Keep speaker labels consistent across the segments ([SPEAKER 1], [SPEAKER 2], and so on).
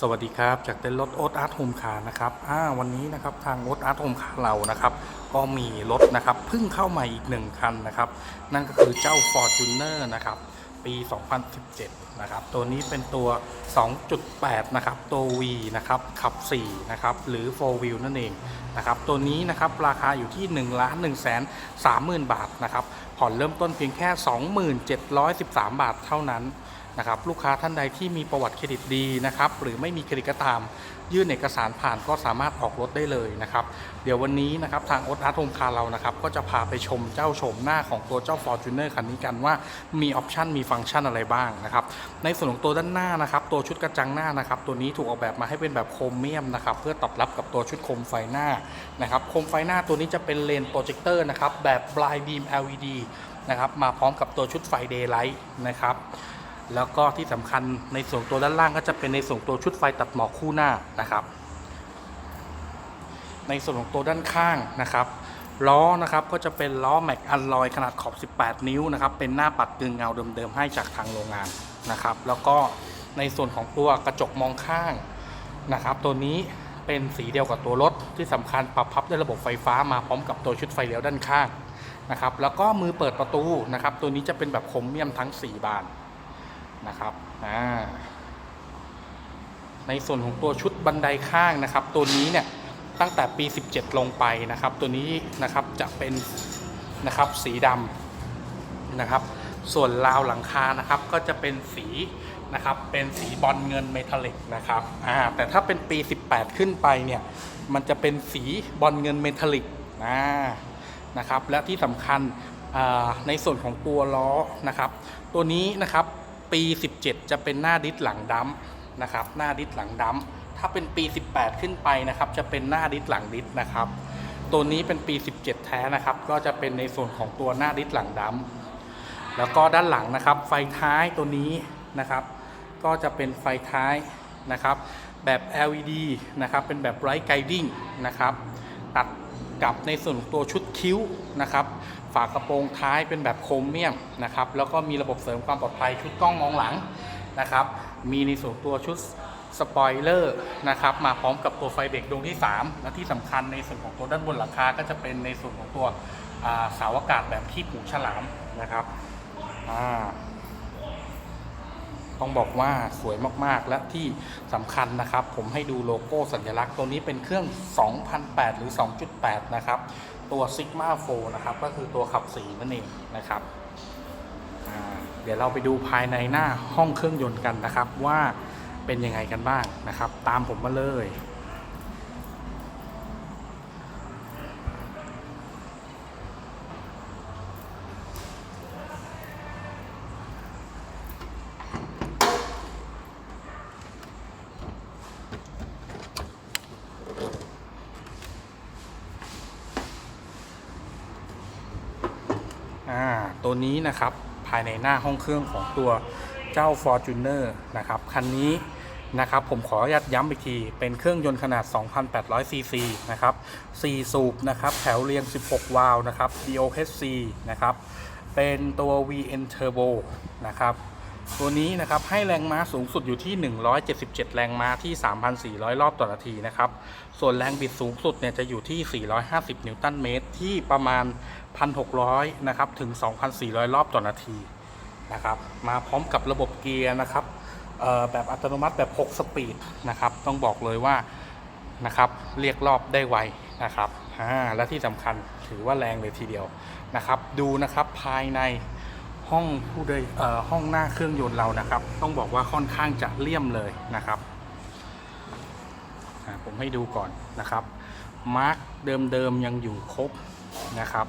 [SPEAKER 1] สวัสดีครับ จากเต้นรถโอ๊ตอาร์ตโฮมคาร์นะครับวันนี้นะครับทางโอ๊ตอาร์ตโฮมคาร์เรานะครับ ก็มีรถนะครับเพิ่งเข้ามาอีกหนึ่งคันนะครับ นั่นก็คือเจ้า Fortuner นะครับ ปี 2017 นะครับ ตัวนี้เป็นตัว 2.8 นะครับ ตัว V นะครับ ขับ 4 นะครับ หรือ 4 wheel นั่นเองนะครับ ตัวนี้นะครับราคาอยู่ที่1ล้าน1แสน30,000 บาทนะครับ ผ่อนเริ่มต้นเพียงแค่ 2713 บาทเท่านั้น นะครับลูกค้าท่านใดที่มีประวัติเครดิตดีนะครับหรือไม่มีเครดิตก็ตาม ยื่นเอกสารผ่านก็สามารถออกรถได้เลยนะครับเดี๋ยววันนี้นะครับทางอ๊ตอาร์ตโฮมคาร์เรานะครับก็จะพาไปชมเจ้าชมหน้าของตัวเจ้า Fortuner คันนี้กันว่ามีออปชันมีฟังก์ชันอะไรบ้างนะครับในส่วนของตัวด้านหน้านะครับตัวชุดกระจังหน้านะครับตัวนี้ถูกออกแบบมาให้เป็นแบบโครเมียมนะครับเพื่อตอบรับกับตัวชุดโคมไฟหน้านะครับโคมไฟหน้าตัวนี้จะเป็นเลนโปรเจคเตอร์นะครับแบบ blind beam LED นะครับมาพร้อมกับตัวชุดไฟ daylight นะครับ แล้วก็ที่สำคัญในส่วนตัวด้านล่างก็จะเป็นในส่วนตัวชุดไฟตัดหมอกคู่หน้านะครับ ในส่วนของตัวด้านข้างนะครับล้อนะครับก็จะเป็นล้อแม็กอัลลอยขนาดขอบ 18 นิ้วนะครับเป็นหน้าปัดกึ่งเงาเดิมๆให้จากทางโรงงานนะครับแล้วก็ในส่วนของตัวกระจกมองข้างนะครับ ตัวนี้เป็นสีเดียวกับตัวรถที่สำคัญปรับพับด้วยระบบไฟฟ้ามาพร้อมกับตัวชุดไฟเลี้ยวด้านข้างนะครับแล้วก็มือเปิดประตูนะครับตัวนี้จะเป็นแบบครเมียมทั้ง 4 บาน นะครับอ่าในส่วนของตัวชุดบันไดข้างนะครับ ตัวนี้เนี่ยตั้งแต่ปี 17 ลงไปนะครับ ตัวนี้นะครับจะเป็นนะครับสีดำนะครับ ส่วนราวหลังคานะครับก็จะเป็นสีนะครับเป็นสีบอลเงินเมทัลลิกนะครับอ่าแต่ถ้าเป็นปี 18 ขึ้นไปเนี่ยมันจะเป็นสีบอลเงินเมทัลลิกนะนะครับและที่สำคัญในส่วนของตัวล้อนะครับ ตัวนี้นะครับ ปี 17 จะเป็นหน้าดิสหลังดัมนะครับ หน้าดิสหลังดัมถ้าเป็นปี 18 ขึ้นไปนะครับ จะเป็นหน้าดิสหลังดิสนะครับ ตัวนี้เป็นปี 17 แท้นะครับ ก็จะเป็นในส่วนของตัวหน้าดิสหลังดัมแล้วก็ด้านหลังนะครับ ไฟท้ายตัวนี้นะครับ ก็จะเป็นไฟท้ายนะครับ แบบ LED นะครับ เป็นแบบ Bright Guiding นะครับ ตัดกับในส่วนของตัวชุดคิ้วนะครับ ฝากระโปรงท้ายเป็นแบบโครเมียมนะครับแล้วก็มีระบบเสริมความปลอดภัยชุดกล้องมองหลังนะครับมีในส่วนตัวชุดสปอยเลอร์นะครับมาพร้อมกับตัวไฟเบรกดวงที่ 3 และที่สำคัญในส่วนของตัวด้านบนหลังคาก็จะเป็นในส่วนของตัวเสาอากาศแบบที่ผูกฉลามนะครับอ่า ต้องบอกว่าสวยมากๆ และที่สำคัญนะครับ ผมให้ดูโลโก้สัญลักษณ์ตัวนี้เป็นเครื่อง 2008 หรือ 2.8 นะครับ ตัว Sigma 4นะครับ ก็คือตัวขับสีนั่นเองนะครับ เดี๋ยวเราไปดูภายในหน้าห้องเครื่องยนต์กันนะครับ ว่าเป็นยังไงกันบ้างนะครับ ตามผมมาเลย ตัวนี้นะครับภายในหน้าห้องเครื่องของตัวเจ้า Fortuner นะครับคันนี้นะครับผมขออนุญาตย้ำอีกที เป็นเครื่องยนต์ขนาด 2,800 ซีซีนะครับ 4 สูบนะครับ แถวเรียง 16 วาล์วนะครับ DOHC นะครับ เป็นตัว VN Turbo นะครับ ตัวนี้นะครับให้แรงม้าสูงสุดอยู่ที่ 177 แรงม้าที่ 3,400 รอบต่อนาทีนะครับ ส่วนแรงบิดสูงสุดเนี่ยจะอยู่ที่ 450 นิวตันเมตร ที่ประมาณ 1,600 นะครับถึง 2,400 รอบต่อนาทีนะครับ มาพร้อมกับระบบเกียร์นะครับแบบอัตโนมัติแบบ 6 สปีดนะครับ ต้องบอกเลยว่านะครับเรียกรอบได้ไวนะครับและที่สำคัญถือว่าแรงเลยทีเดียวนะครับ ดูนะครับภายใน ห้องผู้โดยเอ่อห้องหน้าเครื่องยนต์เรานะครับ ต้องบอกว่าค่อนข้างจะเลี่ยมเลยนะครับผมให้ดูก่อนนะครับ มาร์กเดิมๆยังอยู่ครบนะครับ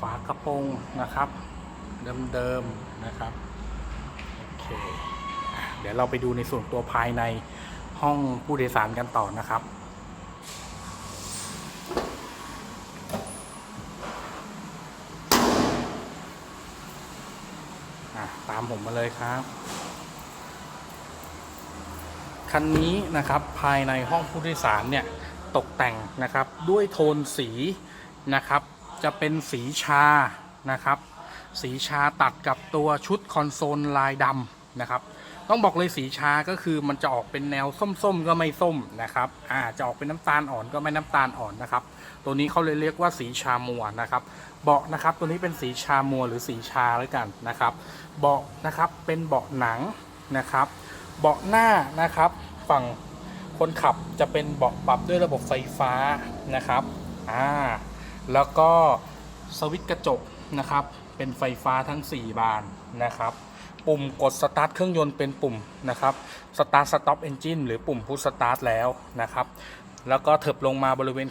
[SPEAKER 1] ฝากระโปรงนะครับ เดิมๆนะครับโอเคเดี๋ยวเราไปดูในส่วนตัวภายในห้องผู้โดยสารกันต่อนะครับ อะตามผมมาเลยครับ คันนี้นะครับภายในห้องผู้โดยสารเนี่ยตกแต่งนะครับด้วยโทนสีนะครับ จะเป็นสีชานะครับ สีชาตัดกับตัวชุดคอนโซลลายดำนะครับ ต้องบอกเลยสีชาก็คือมันจะออกเป็นแนวส้มๆก็ไม่ส้มนะครับอ่าจะออกเป็นน้ำตาลอ่อนก็ไม่น้ำตาลอ่อนนะครับ ตัวนี้เขาเลยเรียกว่าสีชามัวนะครับเบาะนะครับ ตัวนี้เป็นสีชามัวหรือสีชาแล้วกันนะครับเบาะนะครับเป็นเบาะหนังนะครับ เบาะหน้านะครับ ฝั่งคนขับจะเป็นเบาะปรับด้วยระบบไฟฟ้านะครับอ่าแล้วก็สวิตช์กระจกนะครับ เป็นไฟฟ้าทั้ง 4 บานนะครับ ปุ่มกดสตาร์ทเครื่องยนต์เป็นปุ่มนะครับสตาร์ทสต็อปเอนจินหรือปุ่มพุชสตาร์ทแล้วนะครับแล้วก็เถิบลงมาบริเวณ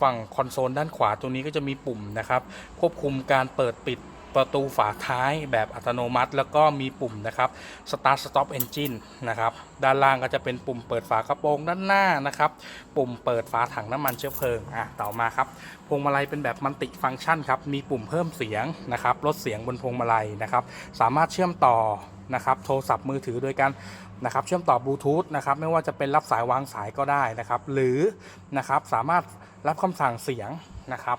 [SPEAKER 1] ฝั่งคอนโซลด้านขวาตรงนี้ก็จะมีปุ่มนะครับ ควบคุมการเปิดปิด ประตูฝาท้ายแบบอัตโนมัติ แล้วก็มีปุ่มนะครับ Start Stop Engine นะครับ ด้านล่างก็จะเป็นปุ่มเปิดฝากระโปรงด้านหน้านะครับ ปุ่มเปิดฝาถังน้ำมันเชื้อเพลิง อะ ต่อมาครับ พวงมาลัยเป็นแบบมัลติฟังก์ชันครับ มีปุ่มเพิ่มเสียงนะครับ ลดเสียงบนพวงมาลัยนะครับ สามารถเชื่อมต่อนะครับ โทรศัพท์มือถือโดยการนะครับเชื่อมต่อบลูทูธนะครับไม่ว่าจะเป็นรับสายวางสายก็ได้นะครับ หรือนะครับสามารถรับคำสั่งเสียงนะครับ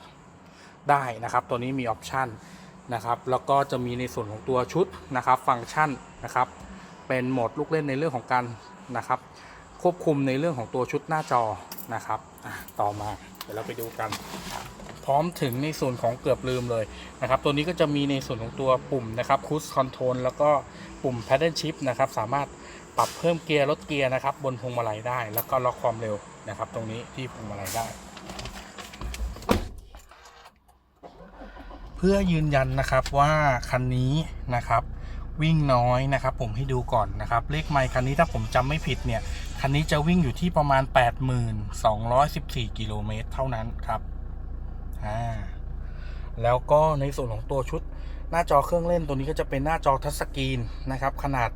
[SPEAKER 1] ได้นะครับ ตัวนี้มีออปชัน นะครับแล้วก็จะมีในส่วนของตัวชุดนะครับฟังก์ชันนะครับเป็นโหมดลูกเล่นในเรื่องของการนะครับควบคุมในเรื่องของตัวชุดหน้าจอนะครับต่อมาเดี๋ยวเราไปดูกัน พร้อมถึงในส่วนของเกือบลืมเลยนะครับตัวนี้ก็จะมีในส่วนของตัวปุ่มนะครับคูสคอนโทรลแล้วก็ปุ่ม Paddle Shift นะครับสามารถปรับเพิ่มเกียร์ลดเกียร์นะครับบนพวงมาลัยได้ แล้วก็ล็อกความเร็วนะครับ ตรงนี้ที่พวงมาลัยได้ พื่อยืนยันนะครับว่าคันนี้นะครับวิ่งน้อยนะครับ ผมให้ดูก่อนนะครับ เลขไมค์คันนี้ถ้าผมจำไม่ผิดเนี่ย คันนี้จะวิ่งอยู่ที่ประมาณ 8214 กิโลเมตรเท่านั้นครับอ่าแล้วก็ในส่วนของตัวชุดหน้าจอเครื่องเล่นตัวนี้ก็จะเป็นหน้าจอทัชสกรีนนะครับ ขนาด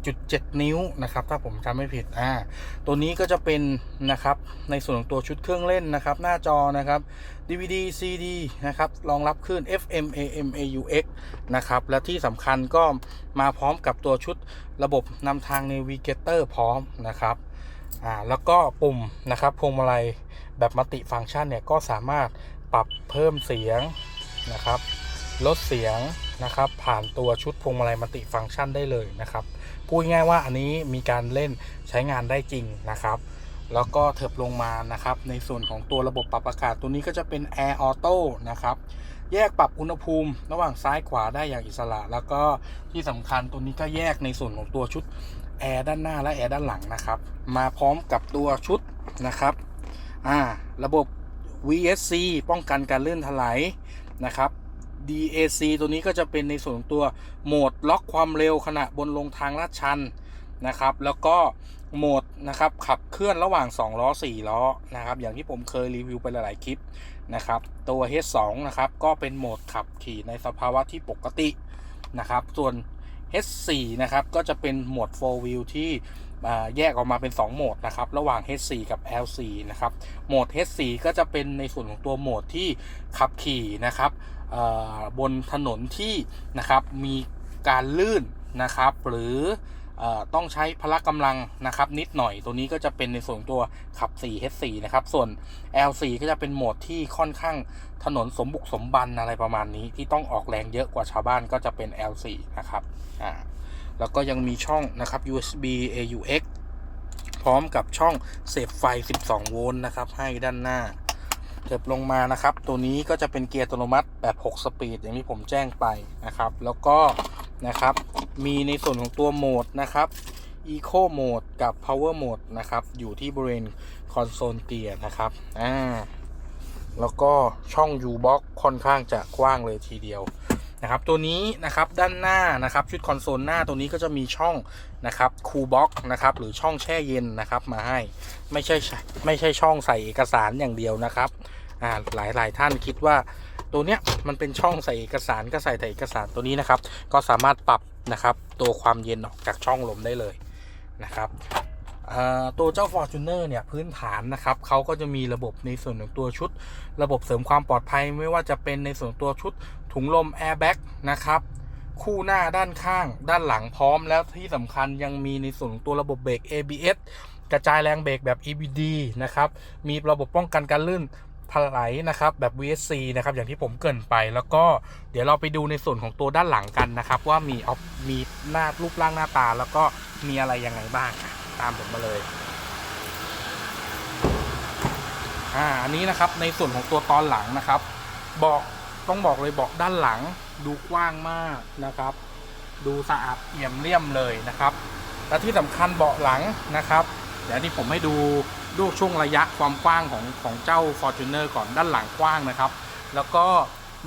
[SPEAKER 1] 7.7 นิ้วนะครับ ถ้าผมจำไม่ผิดอ่าตัวนี้ก็จะเป็นนะครับในส่วนของตัวชุดเครื่องเล่นนะครับ หน้าจอนะครับ DVD CD นะครับรองรับคลื่น FM AM AUX นะครับ และที่สำคัญก็มาพร้อมกับตัวชุดระบบนำทาง Navigator พร้อมนะครับอ่าแล้วก็ปุ่มนะครับพวงมาลัยแบบมัลติฟังก์ชันเนี่ยก็สามารถปรับเพิ่มเสียงนะครับ ลดเสียงนะครับผ่านตัวชุดพวงมาลัยมัลติฟังก์ชันได้เลยนะครับพูดง่ายว่าอันนี้มีการเล่นใช้งานได้จริงนะครับแล้วก็เถิบลงมานะครับ ในส่วนของตัวระบบปรับอากาศตัวนี้ก็จะเป็น Air Auto นะครับ แยกปรับอุณหภูมิ ระหว่างซ้ายขวาได้อย่างอิสระ แล้วก็ที่สำคัญตัวนี้ก็แยกในส่วนของตัวชุดแอร์ด้านหน้าและแอร์ด้านหลังนะครับ มาพร้อมกับตัวชุดนะครับอ่าระบบ VSC ป้องกันการเลื่อนถลายนะครับ DAC ตัวนี้ก็จะเป็นในส่วนของตัวโหมดล็อกความเร็วขณะบนลงทางลาดชันนะครับ แล้วก็โหมดนะครับขับเคลื่อนระหว่าง 2 ล้อ 4 ล้อนะครับ อย่างที่ผมเคยรีวิวไปหลาย ๆ คลิปนะครับ ตัว H2 นะครับ ก็เป็นโหมดขับขี่ในสภาวะที่ปกตินะครับ ส่วน H4 นะครับก็จะเป็นโหมด 4 wheel ที่แยกออกมาเป็น 2 โหมดนะครับระหว่าง H4 กับ L4 นะครับโหมด H4 ก็จะเป็นในส่วนของตัวโหมดที่ขับขี่นะครับบนถนนที่นะครับมีการลื่นนะครับหรือ ต้องใช้พละกำลังนะครับนิดหน่อยตัวนี้ก็จะเป็นในส่วนตัวขับ 4 H4 นะครับ ส่วน L4 ก็จะเป็นโหมดที่ค่อนข้างถนนสมบุกสมบันอะไรประมาณนี้ ที่ต้องออกแรงเยอะกว่าชาวบ้านก็จะเป็น L4 นะครับอ่าแล้วก็ยังมีช่องนะครับ USB AUX พร้อมกับช่องเสียบไฟ 12 โวลต์นะครับ ให้ด้านหน้าเถิบลงมานะครับ ตัวนี้ก็จะเป็นเกียร์อัตโนมัติแบบ 6 สปีด อย่างที่ผมแจ้งไปนะครับ แล้วก็นะครับ มีในส่วนของตัวโหมดนะครับ Eco Mode กับ Power Mode นะครับ อยู่ที่บริเวณคอนโซลเกียร์นะครับ อ่า แล้วก็ช่อง U-Box ค่อนข้างจะกว้างเลยทีเดียวนะครับ ตัวนี้นะครับด้านหน้านะครับชุดคอนโซลหน้าตัวนี้ก็จะมีช่องนะครับคูบ็อกนะครับหรือช่องแช่เย็นนะครับมาให้ไม่ใช่ไม่ใช่ช่องใส่เอกสารอย่างเดียวนะครับอ่าหลายหลายท่านคิดว่า ตัวเนี้ยมันเป็นช่องใส่เอกสารก็ใส่แต่เอกสารตัวนี้นะครับ ก็สามารถปรับนะครับตัวความเย็นออกจากช่องลมได้เลยนะครับตัวเจ้า Fortuner เนี่ยพื้นฐานนะครับเขาก็จะมีระบบในส่วนของตัวชุด ระบบเสริมความปลอดภัยไม่ว่าจะเป็นในส่วนตัวชุดถุงลม Airbag นะครับคู่หน้าด้านข้าง ด้านหลังพร้อมแล้วที่สำคัญยังมีในส่วนของตัวระบบเบรก ABS กระจายแรงเบรกแบบ EBD นะครับ มีระบบป้องกันการลื่น ถลายนะครับแบบ VSC นะครับอย่างที่ผมเกินไป แล้วก็เดี๋ยวเราไปดูในส่วนของตัวด้านหลังกันนะครับ ว่ามีออฟมีหน้ารูปร่างหน้าตา แล้วก็มีอะไรยังไงบ้างตามผมมาเลยอ่าอันนี้นะครับในส่วนของตัวตอนหลังนะครับเบาะต้องบอกเลยเบาะด้านหลังดูกว้างมากนะครับ ดูสะอาดเอี่ยมเลี่ยมเลยนะครับ และที่สำคัญเบาะหลังนะครับเดี๋ยวที่ผมให้ดู ดูช่วงระยะความกว้างของของเจ้า Fortuner ก่อนด้านหลังกว้างนะครับ แล้วก็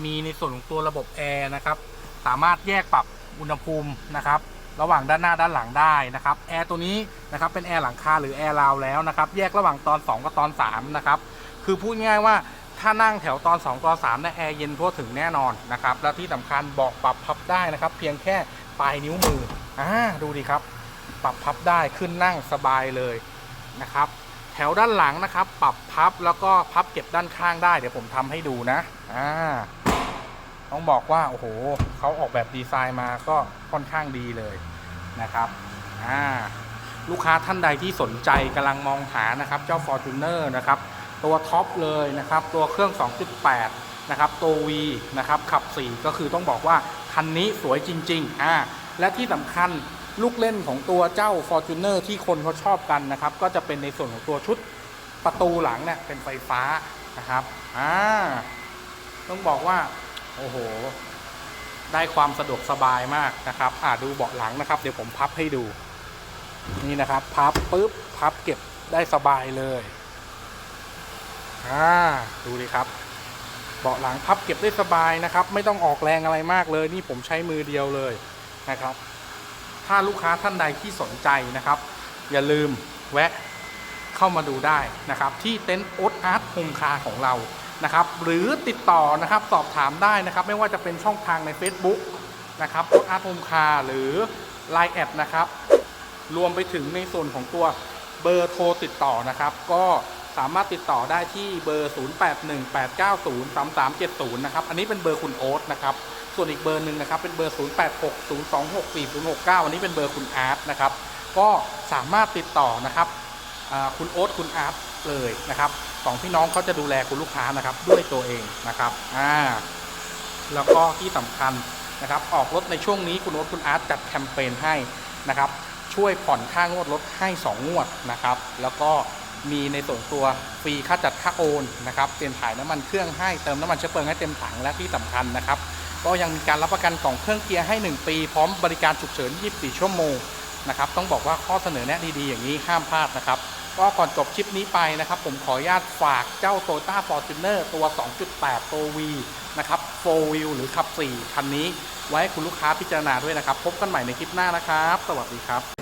[SPEAKER 1] มีในส่วนของตัวระบบแอร์นะครับ สามารถแยกปรับอุณหภูมินะครับ ระหว่างด้านหน้าด้านหลังได้นะครับแอร์ตัวนี้นะครับเป็นแอร์หลังคาหรือแอร์ราวแล้วนะครับ แยกระหว่างตอน 2 กับตอน3นะครับ คือพูดง่ายว่าถ้านั่งแถวตอน 2 ตอน3เนี่ยแอร์เย็นทั่วถึงแน่นอนนะครับ และที่สำคัญเบาะปรับพับได้นะครับ เพียงแค่ปลายนิ้วมืออ่าดูดีครับ ปรับพับได้ขึ้นนั่งสบายเลยนะครับ ถวด้านหลังนะครับ ปรับพับแล้วก็พับเก็บด้านข้างได้เดี๋ยวผมทำให้ดูนะอ่าต้องบอกว่าโอ้โหเขาออกแบบดีไซน์มาก็ค่อนข้างดีเลยนะครับอ่าลูกค้าท่านใดที่สนใจกำลังมองหานะครับ เจ้า Fortuner นะครับ ตัวท็อปเลยนะครับ ตัวเครื่อง 2.8 นะครับ ตัว V นะครับ ขับ 4 ก็คือต้องบอกว่า คันนี้สวยจริง ๆ อ่า และที่สำคัญ ลูกเล่นของตัวเจ้า Fortuner ที่คนเขาชอบกันนะครับ ก็จะเป็นในส่วนของตัวชุดประตูหลังเนี่ยเป็นไฟฟ้านะครับอ่าต้องบอกว่า โอ้โห ได้ความสะดวกสบายมากนะครับอ่าดูเบาะหลังนะครับ เดี๋ยวผมพับให้ดู นี่นะครับ พับปุ๊บพับเก็บได้สบายเลยอ่าดูดิครับ เบาะหลังพับเก็บได้สบายนะครับ ไม่ต้องออกแรงอะไรมากเลย นี่ผมใช้มือเดียวเลยนะครับ ถ้าลูกค้าท่านใดที่สนใจนะครับ อย่าลืมแวะเข้ามาดูได้นะครับ ที่เต็นท์โอ๊ตอาร์ตโฮมคาของเรานะครับ หรือติดต่อนะครับสอบถามได้นะครับ ไม่ว่าจะเป็นช่องทางใน Facebook นะครับโอ๊ตอาร์ตโฮมคาหรือ Line แอดนะครับ รวมไปถึงในส่วนของตัวเบอร์โทรติดต่อนะครับ ก็สามารถติดต่อได้ที่เบอร์ 0818903370 นะครับ อันนี้เป็นเบอร์คุณโอ๊ตนะครับ ส่วนอีกเบอร์หนึ่งนะครับเป็นเบอร์ 0860264069 อันนี้เป็นเบอร์คุณอาร์ตนะครับ ก็สามารถติดต่อนะครับคุณโอ๊ตคุณอาร์ตเลยนะครับสองพี่น้องเขาจะดูแลคุณลูกค้านะครับด้วยตัวเองนะครับอ่าแล้วก็ที่สำคัญนะครับออกรถในช่วงนี้คุณโอ๊ตคุณอาร์ตจัดแคมเปญให้นะครับช่วยผ่อนค่างวดรถให้ 2 งวดนะครับ แล้วก็มีในส่วนตัวฟรีค่าจัดค่าโอนนะครับเปลี่ยนถ่ายน้ำมันเครื่องให้เติมน้ำมันเชื้อเพลิงให้เต็มถังและที่สำคัญนะครับ ก็ยังมีการรับประกันกล่องเครื่องเกียร์ให้ 1 ปี พร้อมบริการฉุกเฉิน 24 ชั่วโมงนะครับต้องบอกว่าข้อเสนอแนะดีๆอย่างนี้ห้ามพลาดนะครับก็ก่อนจบคลิปนี้ไปนะครับ ผมขออนุญาตฝากเจ้า Toyota Fortuner ตัว 2.8 ตัว V นะครับ4 wheel หรือขับ 4 คันนี้ ไว้ให้คุณลูกค้าพิจารณาด้วยนะครับ พบกันใหม่ในคลิปหน้านะครับ สวัสดีครับ